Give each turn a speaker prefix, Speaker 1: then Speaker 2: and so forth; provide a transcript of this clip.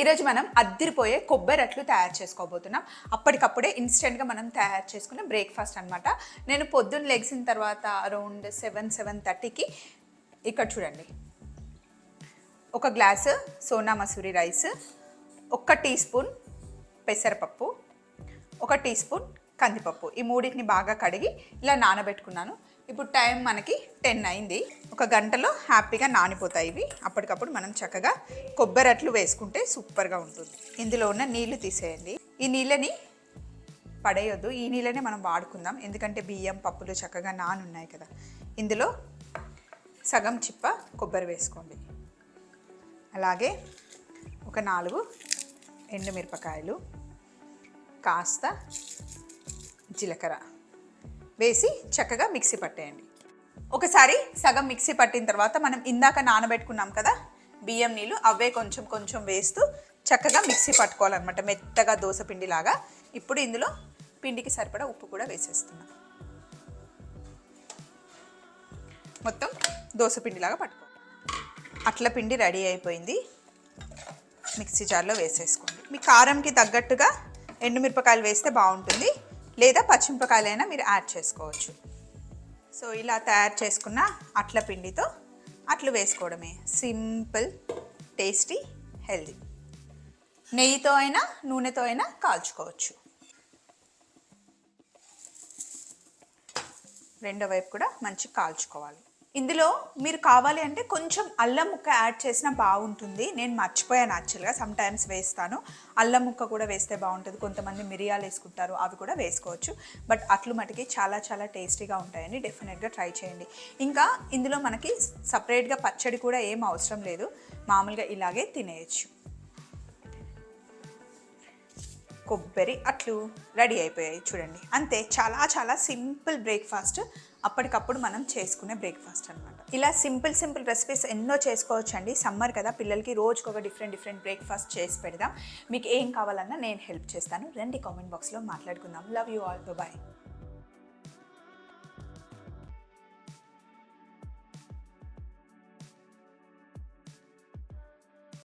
Speaker 1: ఈరోజు మనం అద్దిరిపోయే కొబ్బరి అట్లు తయారు చేసుకోబోతున్నాం. అప్పటికప్పుడే ఇన్స్టెంట్గా మనం తయారు చేసుకునే బ్రేక్ఫాస్ట్ అనమాట నేను పొద్దున్న లెగ్సిన తర్వాత అరౌండ్ సెవెన్ సెవెన్ థర్టీకి ఇక్కడ చూడండి. ఒక గ్లాసు సోనా మసూరి రైస్ ఒక్క టీ స్పూన్ పెసరపప్పు ఒక టీ స్పూన్ కందిపప్పు. ఈ మూడింటిని బాగా కడిగి ఇలా నానబెట్టుకున్నాను. ఇప్పుడు టైం మనకి టెన్ అయింది. ఒక గంటలో హ్యాపీగా నానిపోతాయి ఇవి. అప్పటికప్పుడు మనం చక్కగా కొబ్బరి అట్లు వేసుకుంటే సూపర్గా ఉంటుంది. ఇందులో ఉన్న నీళ్ళు తీసేయండి. ఈ నీళ్ళని పడేయొద్దు. ఈ నీళ్ళనే మనం వాడుకుందాం. ఎందుకంటే బియ్యం పప్పులు చక్కగా నానున్నాయి కదా. ఇందులో సగం చిప్ప కొబ్బరి వేసుకోండి. అలాగే ఒక నాలుగు ఎండుమిరపకాయలు కాస్త జీలకర్ర. వేసి చక్కగా మిక్సీ పట్టేయండి. ఒకసారి సగం మిక్సీ పట్టిన తర్వాత మనం ఇందాక నానబెట్టుకున్నాం కదా బియ్యం నీళ్ళు అవే కొంచెం కొంచెం వేస్తూ చక్కగా మిక్సీ పట్టుకోవాలన్నమాట మెత్తగా దోశ పిండిలాగా. ఇప్పుడు ఇందులో పిండికి సరిపడా ఉప్పు కూడా వేసేస్తున్నాం. మొత్తం దోశ పిండిలాగా పట్టుకో అట్ల పిండి రెడీ అయిపోయింది. మిక్సీ జార్లో వేసేసుకోండి. మీ కారంకి తగ్గట్టుగా ఎండుమిరపకాయలు వేస్తే బాగుంటుంది. లేదా పచ్చిమిరపకాయలైనా మీరు యాడ్ చేసుకోవచ్చు. సో ఇలా తయారు చేసుకున్న అట్ల పిండితో అట్లు వేసుకోవడమే. Simple tasty healthy. నెయ్యితో అయినా నూనెతో అయినా కాల్చుకోవచ్చు. రెండో వైపు కూడా మంచి కాల్చుకోవాలి. ఇందులో మీరు కావాలి అంటే కొంచెం అల్లం ముక్క యాడ్ చేసినా బాగుంటుంది. నేను మర్చిపోయాను యాక్చువల్గా. సమ్ టైమ్స్ వేస్తాను. అల్లం ముక్క కూడా వేస్తే బాగుంటుంది. కొంతమంది మిరియాలు వేసుకుంటారు. అవి కూడా వేసుకోవచ్చు. బట్ అట్లు మటుకి చాలా చాలా టేస్టీగా ఉంటాయని డెఫినెట్గా ట్రై చేయండి. ఇంకా ఇందులో మనకి సపరేట్గా పచ్చడి కూడా ఏం అవసరం లేదు. మామూలుగా ఇలాగే తినేయచ్చు. కొబ్బరి అట్లు రెడీ అయిపోయాయి చూడండి. అంతే చాలా చాలా సింపుల్ బ్రేక్ఫాస్ట్. అప్పటికప్పుడు మనం చేసుకునే బ్రేక్ఫాస్ట్ అనమాట ఇలా సింపుల్ సింపుల్ రెసిపీస్ ఎన్నో చేసుకోవచ్చు అండి సమ్మర్ కదా పిల్లలకి రోజుకి ఒక డిఫరెంట్ డిఫరెంట్ బ్రేక్ఫాస్ట్ చేసి పెడదాం. మీకు ఏం కావాలన్నా నేను హెల్ప్ చేస్తాను. రండి కామెంట్ బాక్స్లో మాట్లాడుకుందాం. Love you all. బాయ్